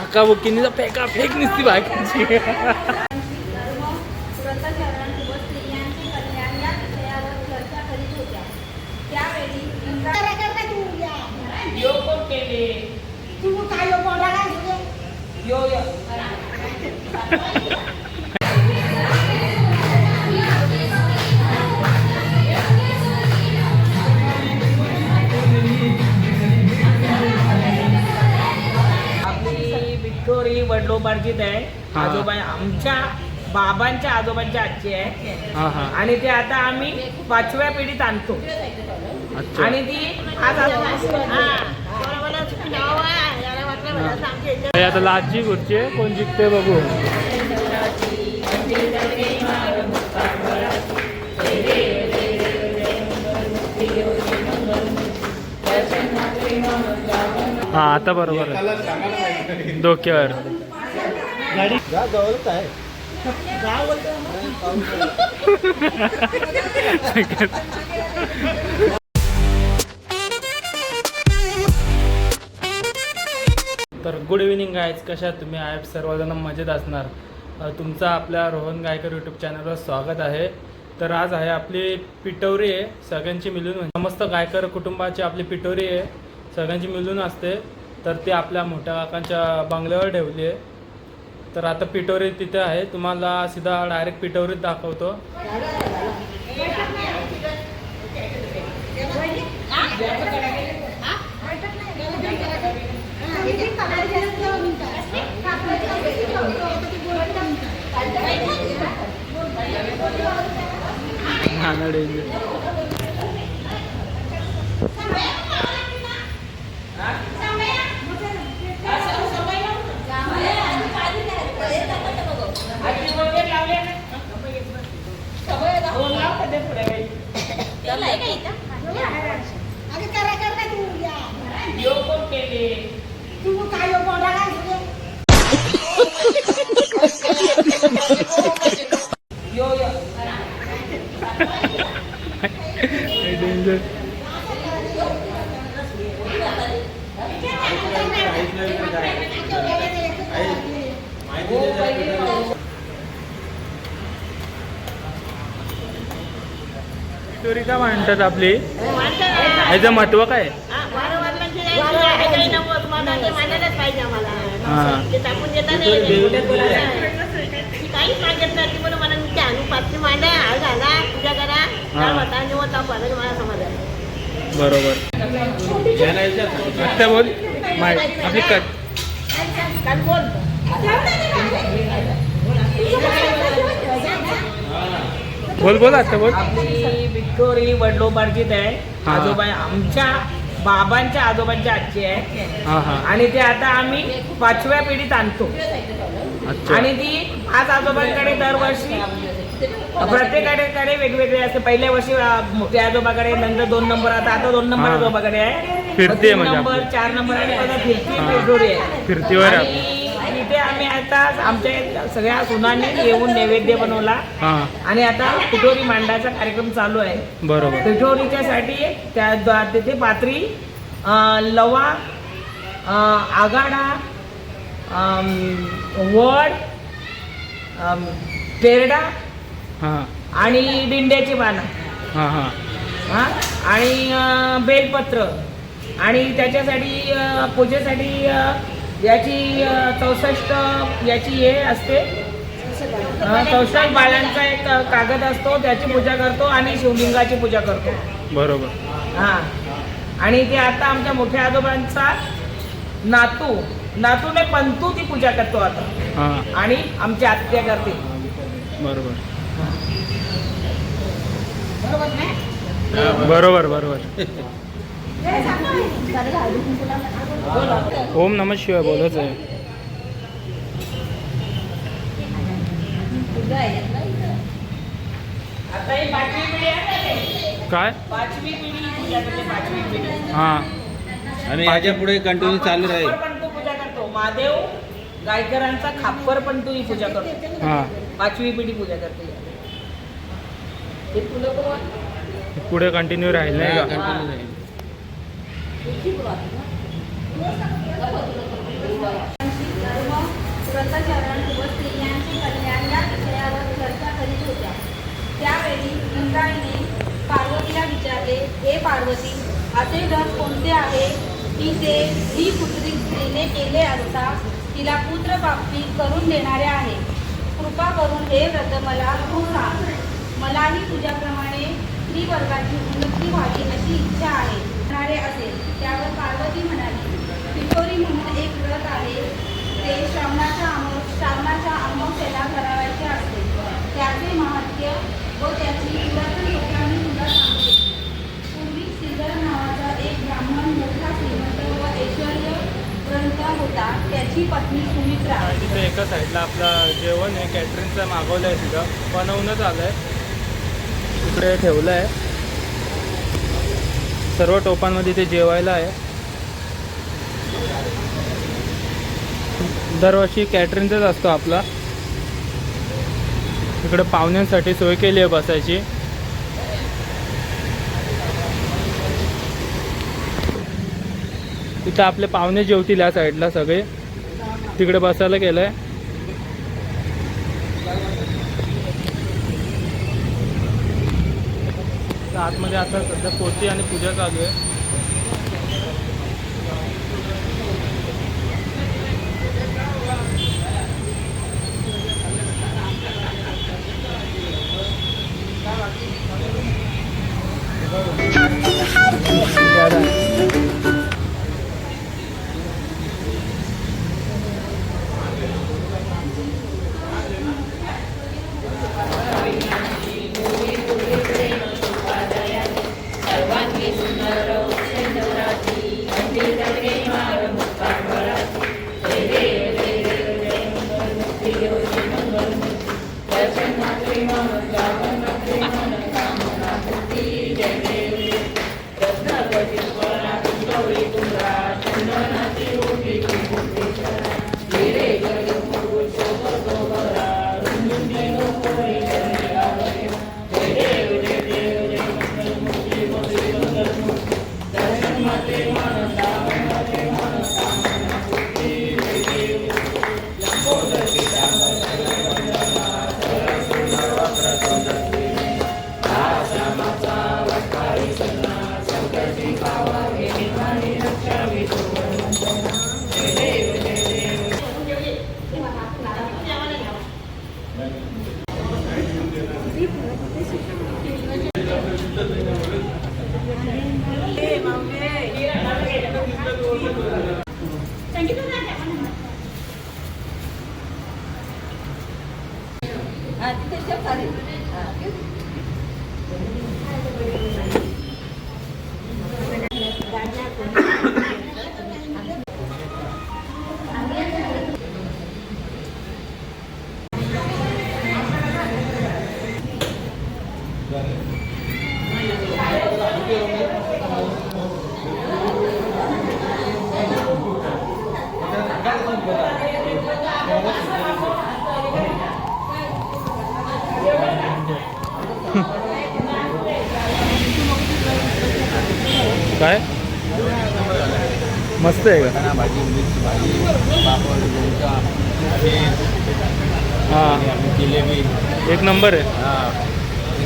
धक्काबुक्कीनी फेका फेक निसती बायकांची आपली ही वडलोबार्जित आहे हा. आजोबा आमच्या बाबांच्या आजोबांच्या आजची आहे हा हा आणि ते आता आम्ही पाचव्या पिढीत आणतो अच्छा आणि ती आज हे आता लाची खुर्ची आहे कोण जिंकते बघू हा आता बरोबर आहे. डोक्यावर. तर गुड इव्हिनिंग गायज कशा तुम्ही? आय सर्वजण मजेत असणार. तुमचा आपल्या रोहन गायकर यूट्यूब चॅनलवर स्वागत आहे. तर आज आहे आपली पिटवरी आहे. सगळ्यांची मिळून म्हणजे समस्त गायकर कुटुंबाची आपली पिटोरी आहे. सगळ्यांची मिळून असते तर ती आपल्या मोठ्या काकांच्या बंगल्यावर ठेवली आहे. तर आता पिटवरी तिथे आहे तुम्हाला सीधा डायरेक्ट पिटवरीत दाखवतो नाना डेंजर यो कोण केले यो यो डेंजर पिटोरी का म्हणतात आपली ह्याचं महत्त्व काय हा. काहीच मागत नाही ती म्हणून मला मी आणू पाचशे मांडा हा झाला पूजा करा हा. चार वाटा आपली? ह्याचं मला काय? बरोबर. आता बोल. आपली कट. बोल. बोल बोल आता बोल. आपली विक्टोरी वडलोबार्जित आहे. हा. आजोबा आमच्या बाबांच्या आजोबांच्या आजची आहे. हा हा. आणि ते आता आम्ही पाचव्या पिढीत आणतो. अच्छा. आणि ती आज आजोबांकडे दरवर्षी प्रत्येकाकडे वेगवेगळे असते. पहिल्या वर्षी मोठ्या आजोबाकडे नंतर दोन नंबर आता आता दोन नंबर हा. आजोबाकडे आहे. फिरते तीन म्हणजे नंबर आपली. चार नंबर आणि परत फिरती हा. पिढोरी आहे. फिरतीवर आहे आणि इथे आता आमच्या सगळ्या सुनांनी येऊन नैवेद्य बनवला. हा. आणि आता पिठोरी मांडायचा कार्यक्रम चालू आहे. बरोबर. पिठोरीच्या साठी त्या द- तिथे पात्री अं, लवा अं, आगाडा अं, वड अं, पेरडा हा. आणि डिंड्याची पानं. हा हा. हा? आणि अं, बेलपत्र. आणि त्याच्यासाठी अं, पूजेसाठी अं, याची चौसष्ट याची हे असते. चौसष्ट बाळांचा एक कागद असतो त्याची पूजा करतो आणि शिवलिंगाची पूजा करतो. बरोबर. हा. आणि ते आता आमच्या मोठ्या आजोबांचा नातू नातूने पंतू ती पूजा करतो आता. हा. आणि आमची आत्या करते. बरोबर. बरोबर बरोबर. ओम नम शिवाय बोलच आहे आता ही. पाचवी पिढी आहे ना रे? काय पाचवी पिढी पूजा करते पाचवी पिढी हा. आणि याच्यापुढे कंटिन्यू चालू राहील खापर पण तो पूजा करतो. महादेव गायकरांचा खापर पण तू ही पूजा करतो. हा पाचवी पिढी पूजा करते हे. पुढे कंटिन्यू राहील. नाही का व्रतचरण व स्त्रियांचे कल्याण या विषयावर चर्चा करीत होत्या त्यावेळी इंद्रायणी पार्वतीला विचारले हे पार्वती असे व्रत कोणते आहे की ते ही पुत्री स्त्रीने केले असता तिला पुत्र पुत्रप्राप्ती करून देणारे आहे कृपा करून हे व्रत मला तू सांग मलाही तुझ्याप्रमाणे स्त्री वर्गाची उन्नती व्हावी अशी इच्छा आहे. म्हणारे असेल त्यावर पार्वती म्हणाली पिठोरी म्हणून एक व्रत आहे ते श्रावणाच्या अमो श्रावणाच्या त्याला करावायचे असते. त्याचे महत्त्व व त्याची पुरातन लोकांनी तुला सांगते. पूर्वी श्रीधर नावाचा एक ब्राह्मण मोठा श्रीमंत व ऐश्वर्य ग्रंथ होता त्याची पत्नी सुमित्रा. तिथे एका साईडला आपलं जेवण आहे कॅटरिंगचं मागवलं आहे तिथं. बनवूनच आलं आहे तिकडे ठेवलं आहे सर्व टोपांमध्ये ते जेवायला आहे. दरवर्षी कॅटरिंगचाच असतो आपला. इकडं पाहुण्यांसाठी सोय केली आहे बसायची. तिथं आपले पाहुणे जेवतील या साईडला सगळे. तिकडे बसायला गेलं आहे आतमध्ये आता सध्या पोती आणि पूजा चालू आहे. काय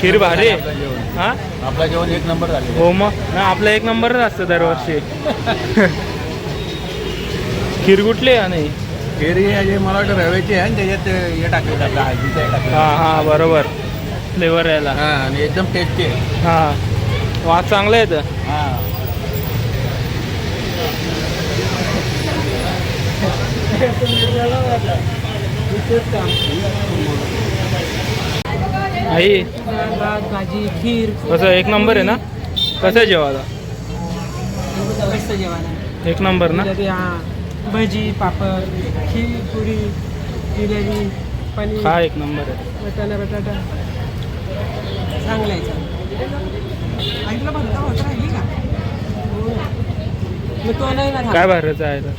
खीर भारी आपलं जेवण हां? आपलं जेवण एक नंबर झाले. हो मग? आपलं एक नंबरच असतं दरवर्षी. खीर कुठली आहे नाही फेरी जे मला वाटतं रव्याचे आहे आणि त्याच्यात हे टाकले आपलं हळदीचं हे टाकलं हां हां बरोबर. फ्लेवर यायला. हा आणि एकदम टेस्टी आहे. हां. वास चांगला येतं हा. आई. भात भाजी खीर कसं एक नंबर आहे ना? कसं आहे जेवायला? मस्त जेवण आहे एक नंबर ना? हा. भजी पापड खीर पुरी जिलेबी पनीर. हा एक नंबर आहे. बटाटा बटाटा. चांगलं आहे चांगलं ऐकलं भरता होत राहिली का? हो. मग तो नाही ना काय भरायचं आहे तर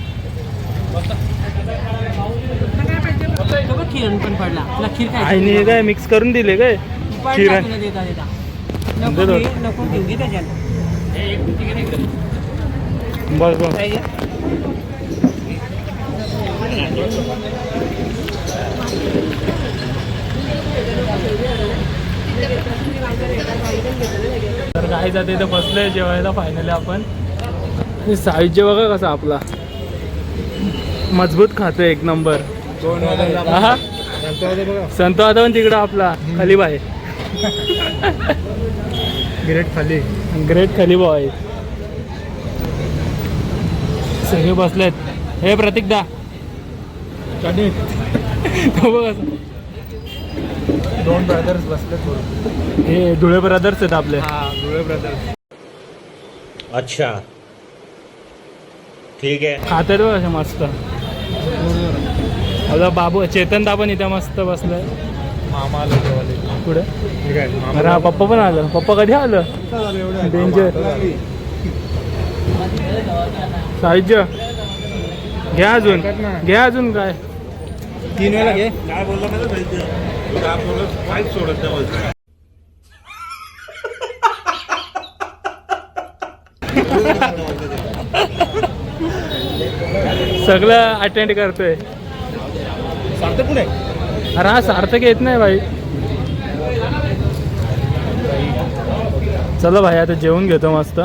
तो बघ खीर पण पडला. तुला खीर काय आईने काय मिक्स करून दिले काय? तुला देता देता. नको देतो. नको घेऊ घे त्याच्यात. बस बस. तर काय जाते इथे बसलोय जेवायला फायनली आपण. आणि साहित्य बघा कसा आपला. मजबूत खातोय एक नंबर हा संत पण तिकडं आपला खाली bye great Khali. Great Khali boy सगळे बसलेत. हे प्रतीकदा तो बघ कसा. दोन ब्रदर्स बसले थोडं हे धुळे ब्रदर्स आहेत आपले. हा धुळे ब्रदर्स अच्छा. ठीक है खातात बघ असे मस्त. आता बाबू चेतन दा पण इथे मस्त बसलाय. मामा आलं पुढे अरे हा पप्पा पण आलं. पप्पा कधी आलं? डेंजर साहित्य घ्या अजून. घ्या अजून काय. तीन वेळा घे. काय बोलला सगळं अटेंड करतोय. सांगतो पुढे अरे हा सार्थक येत नाही भाई. चला भाई आता जेवून घेतो मस्त.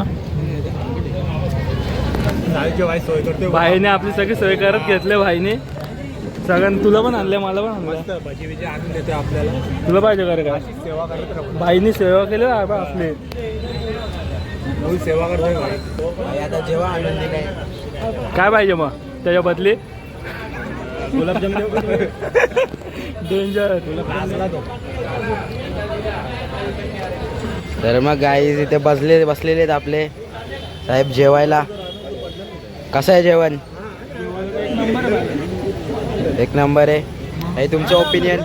सोय करते भाईने आपली सगळी सोय करत घेतले भाईने. सगळ्यांना तुला पण आणले मला पण आणलं. मस्त भजी बिजी आणून देते आपल्याला. तुला पाहिजे का रे काय? सेवा करत राहू. भाईनी सेवा केली बा बा आपली. सेवा करतोय भाई आता जेव्हा आनंदी काय? काय पाहिजे मग? त्याच्या बदली? डेंजर तर मग गाई इथे बसले बसलेले आहेत आपले. साहेब जेवायला. कसं आहे जेवण? एक नंबर आहे. हे तुमचं ओपिनियन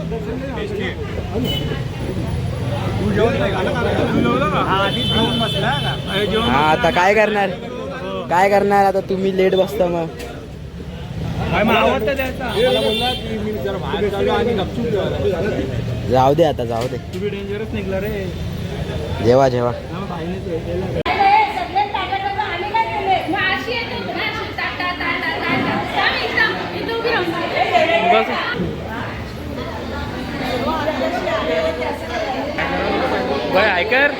हा आता काय करणार? काय करणार? आता तुम्ही लेट बसता मग. जाऊ दे आता जाऊ दे. तुम्ही डेंजरच निघला रे जेवा. जेवा ऐकर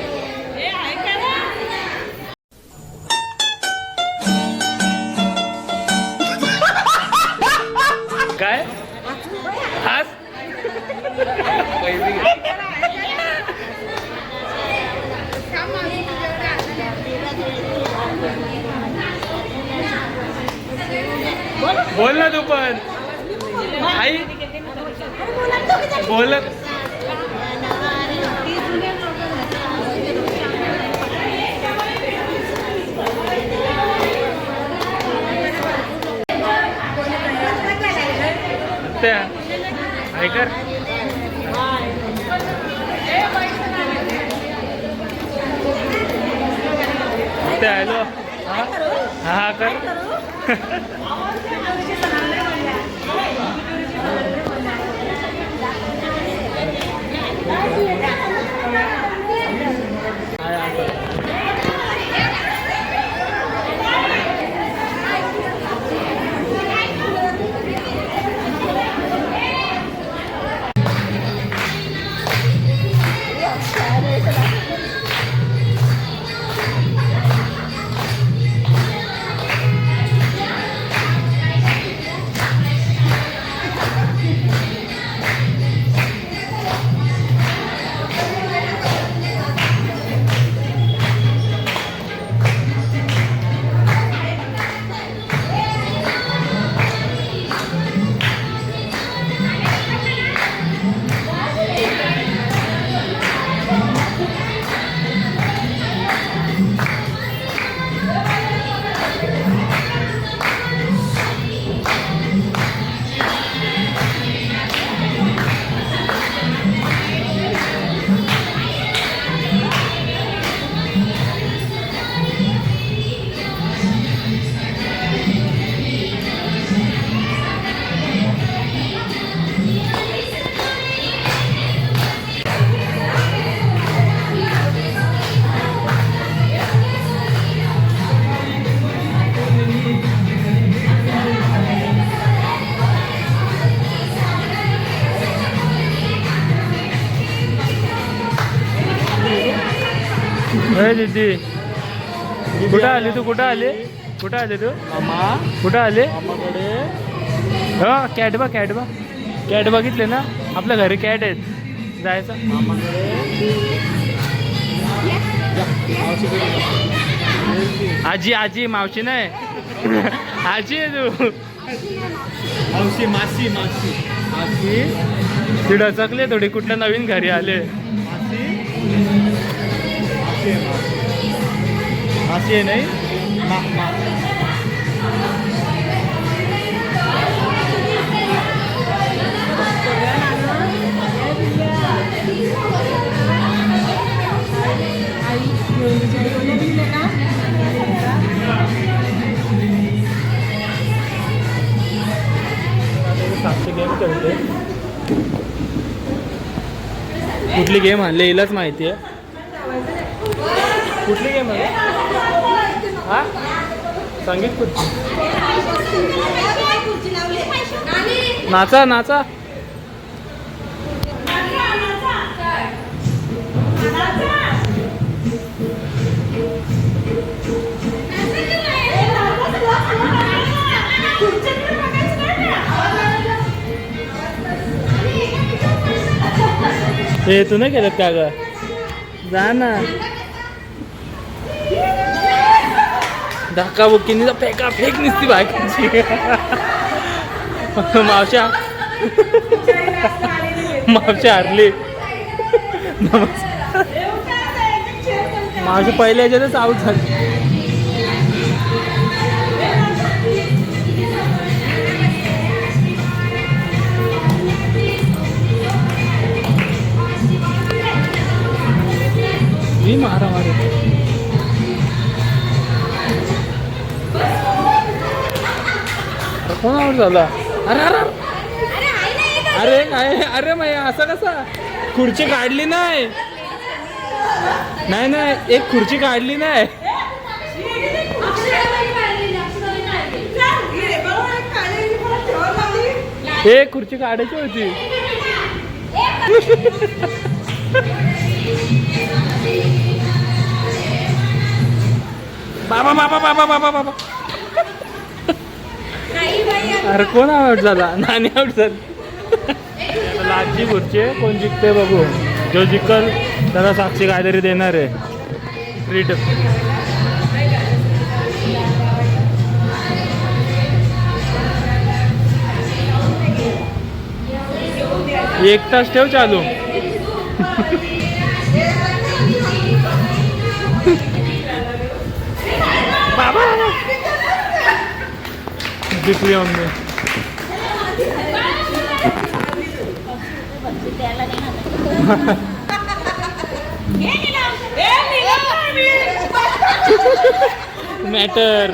बोल ना तू पण. आई. बोलत त्या. ऐकर त्या हॅलो. हा? हा कर? दीदी. कुठं आली तू? कुठं आली? कुठं आली तू? मामा. कुठं आले? हो कॅट बघ कॅट बघ. कॅट बघितले ना? आपल्या घरी कॅट आहेत. जायचं. आजी आजी मावशी नाही. आजी आहे तू. मावशी मासी मासी. मासी. ती डचकले थोडी. कुठल्या नवीन घरी आले मासी आहे नाही? मा मा सातशे गेम खेळते कुठली गेम आणली? हिलाच माहिती आहे. कुठली गेम आहे? हा? संगीत कुठली? नाचा नाचा. हे तू नाही केलं का ग? जा ना. धक्का बुक्कीनी फेका फेक निसती बायकांची मावशा मावशा हरली. नमस्कार पहिल्या याच्यातच आऊट झाली. मी मारा मारे अरे कोण आऊट झाला अरे अरे अरे. काय अरे मै असं कसं? खुर्ची काढली नाही. नाही नाही एक खुर्ची काढली नाही. हे खुर्ची काढायची होती. बाबा बाबा बाबा बाबा बाबा. अरे कोण आउट झाला? नानी आउट झाली. लाजी खुर्ची कोण जिंकते बघू. जो जिंकल त्याला साक्षी काहीतरी देणार आहे. ट्रीट एक तास ठेव चालू. जिंकली मम्मी मॅटर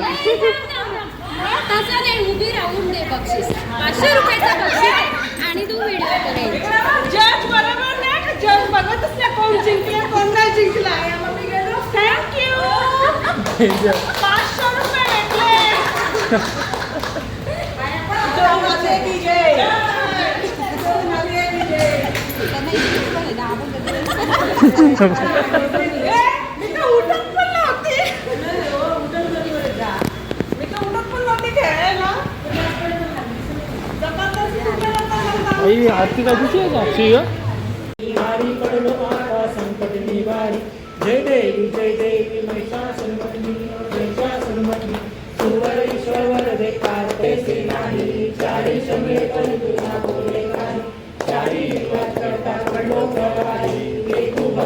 उभी राहून दे बक्षीस पाचशे रुपयाचं बक्षीस आणि तू व्हिडिओ करायचा जज बरोबर नाही का? जज बघतच नाही कोण जिंकले कोण नाही जिंकला थँक्यू पाचशे रुपये भेटले. आरती काय विजय. जो माझे विजय. आरती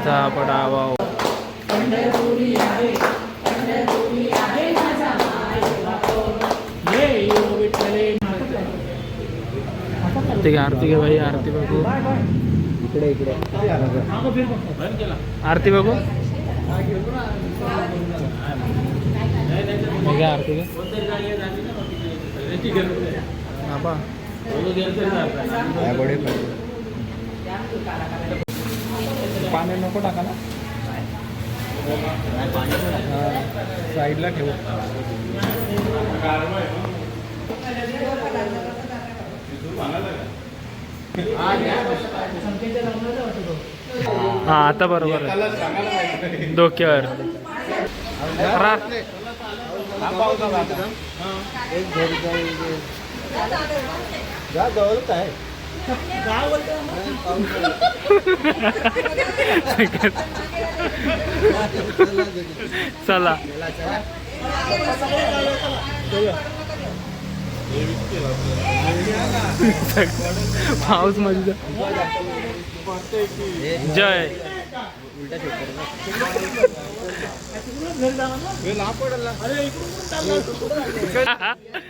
माझा पडावा. आरती घ्या आरती घ्या भाई आरती बघू. इकडे इकडे. आरती बघू. आरती घ्या पाणी नको टाका ना. साईडला ठेवू. हा आता बरोबर आहे. डोक्यावर. जा जवळच आहे. चला. पाऊसमध्ये जय.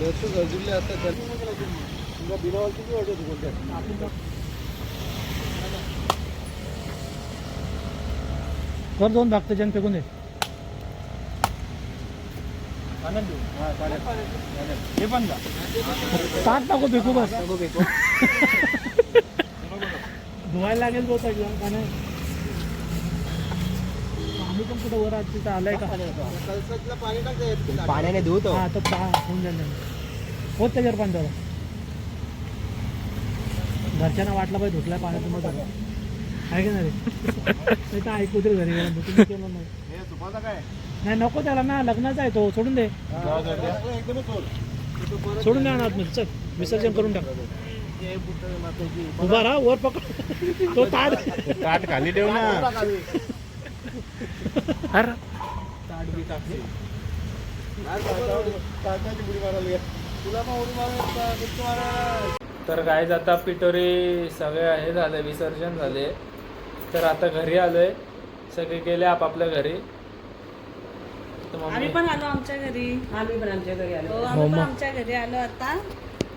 गरजुले असतात कर दोन भाग त्याच्यानं फेकून दे हे पण ताट टाकू फेकू बस. धुवायला लागेल तो सगळं पाणी पाणी पण कुठं वर आज तिथं आलंय का? पाण्याने धुतो हा तर पा होऊन जाईल. होत त्याच्यावर पाणी दादा घरच्यांना वाटलं पाहिजे धुतलाय पाण्यात मग झालं. आहे की नाही रे? नाही तर ऐकू तरी घरी गेलं तुम्ही केलं नाही. नाही नको त्याला ना लग्नाचा आहे तो सोडून दे. सोडून द्या ना आतमध्ये चल विसर्जन करून टाक. उभा राहा वर पकड. तो ताट. ताट खाली ठेव ना. अरे तर काय आता पिटोरी सगळे हे झाले विसर्जन झाले. तर आता घरी आलोय. सगळे गेले आपापल्या घरी. आम्ही पण आलो आमच्या घरी. आम्ही पण आमच्या घरी आलो. हो, हो आम्ही पण मग. आमच्या घरी आलो आता.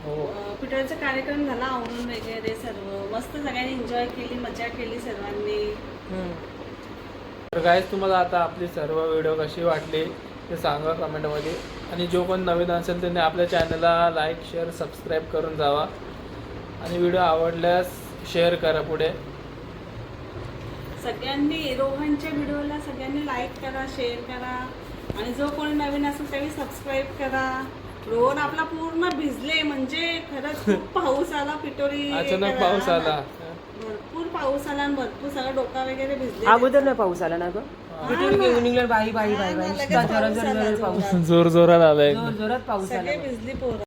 हो. पिठोरीचा कार्यक्रम झाला आवरून वगैरे सर्व. मस्त सगळ्यांनी एन्जॉय केली मजा केली सर्वांनी. तर गाईज तुम्हाला आता आपली सर्व व्हिडिओ कशी वाटली ते सांगा कमेंटमध्ये आणि जो कोण नवीन असेल त्यांनी आपल्या चॅनलला लाईक शेअर सबस्क्राईब करून जावा. आणि व्हिडिओ आवडल्यास शेअर करा पुढे. सगळ्यांनी रोहनच्या व्हिडिओला सगळ्यांनी लाईक करा शेअर करा. आणि जो कोणी नवीन असेल त्याने सबस्क्राईब करा. रोहन आपला पूर्ण भिजले म्हणजे खरंच खूप पाऊस आला पिटोरी अचानक पाऊस आला. भरपूर पाऊस आला आणि भरपूर सगळा डोका वगैरे भिजले अगोदर नाही पाऊस आला ना ग? पिटून घेऊन निघलं बाई बाई बाई. जोर जोरात आलाय. जोर जोरात पाऊस आला. सगळे भिजली पोरं.